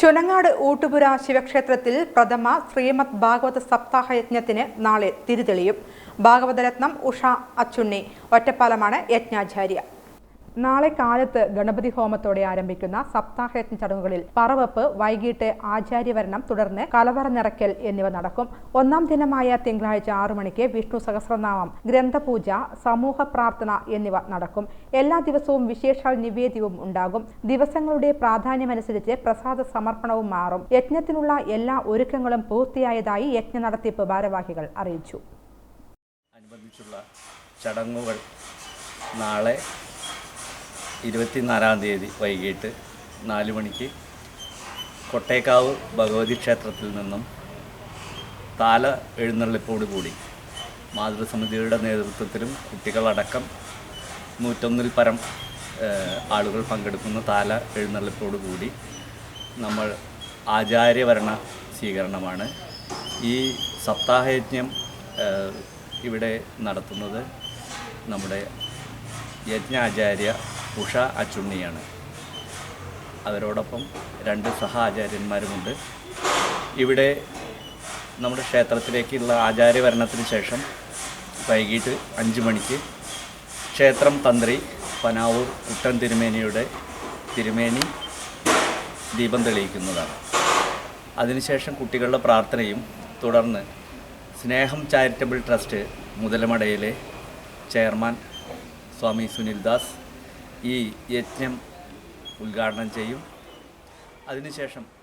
ചുനങ്ങാട് ഊട്ടുപുര ശിവക്ഷേത്രത്തിൽ പ്രഥമ ശ്രീമദ് ഭാഗവത സപ്താഹ യജ്ഞത്തിന് നാളെ തിരിതെളിയും. ഭാഗവതരത്നം ഉഷ അച്ചുണ്ണി ഒറ്റപ്പാലമാണ് യജ്ഞാചാര്യ. നാളെ കാലത്ത് ഗണപതി ഹോമത്തോടെ ആരംഭിക്കുന്ന സപ്താഹയജ്ഞ ചടങ്ങുകളിൽ പറവപ്പ് വൈകിട്ട് ആചാര്യവരണം തുടർന്ന് കലവറ നിറയ്ക്കൽ എന്നിവ നടക്കും. ഒന്നാം ദിനമായ തിങ്കളാഴ്ച ആറു മണിക്ക് വിഷ്ണു സഹസ്രനാമം ഗ്രന്ഥപൂജ സമൂഹ പ്രാർത്ഥന എന്നിവ നടക്കും. എല്ലാ ദിവസവും വിശേഷാൽ നിവേദ്യവും ഉണ്ടാകും. ദിവസങ്ങളുടെ പ്രാധാന്യമനുസരിച്ച് പ്രസാദ സമർപ്പണവും മാറും. യജ്ഞത്തിനുള്ള എല്ലാ ഒരുക്കങ്ങളും പൂർത്തിയായതായി യജ്ഞ നടത്തിപ്പ് ഭാരവാഹികൾ അറിയിച്ചു. അനുബന്ധിച്ചുള്ള ചടങ്ങുകൾ നാളെ ഇരുപത്തിനാലാം തീയതി വൈകിട്ട് നാല് മണിക്ക് കൊട്ടേക്കാവ് ഭഗവതി ക്ഷേത്രത്തിൽ നിന്നും താല എഴുന്നള്ളിപ്പോടുകൂടി മാതൃസമിതിയുടെ നേതൃത്വത്തിലും കുട്ടികളടക്കം നൂറ്റൊന്നിൽ പരം ആളുകൾ പങ്കെടുക്കുന്ന താല എഴുന്നള്ളിപ്പോടുകൂടി നമ്മൾ ആചാര്യവരണ സ്വീകരണമാണ്. ഈ സപ്താഹയജ്ഞം ഇവിടെ നടത്തുന്നത് നമ്മുടെ യജ്ഞാചാര്യ ഉഷ അച്ചുണ്ണിയാണ്. അവരോടൊപ്പം രണ്ട് സഹാചാര്യന്മാരുമുണ്ട് ഇവിടെ നമ്മുടെ ക്ഷേത്രത്തിലേക്കുള്ള ആചാര്യഭരണത്തിന് ശേഷം വൈകിട്ട് അഞ്ച് മണിക്ക് ക്ഷേത്രം തന്ത്രി പനാവൂർ കുട്ടൻ തിരുമേനിയുടെ തിരുമേനി ദീപം തെളിയിക്കുന്നതാണ്. അതിനുശേഷം കുട്ടികളുടെ പ്രാർത്ഥനയും തുടർന്ന് സ്നേഹം ചാരിറ്റബിൾ ട്രസ്റ്റ് മുതലമടയിലെ ചെയർമാൻ സ്വാമി സുനിൽ ദാസ് ഈ യജ്ഞം ഉദ്ഘാടനം ചെയ്യും. അതിനുശേഷം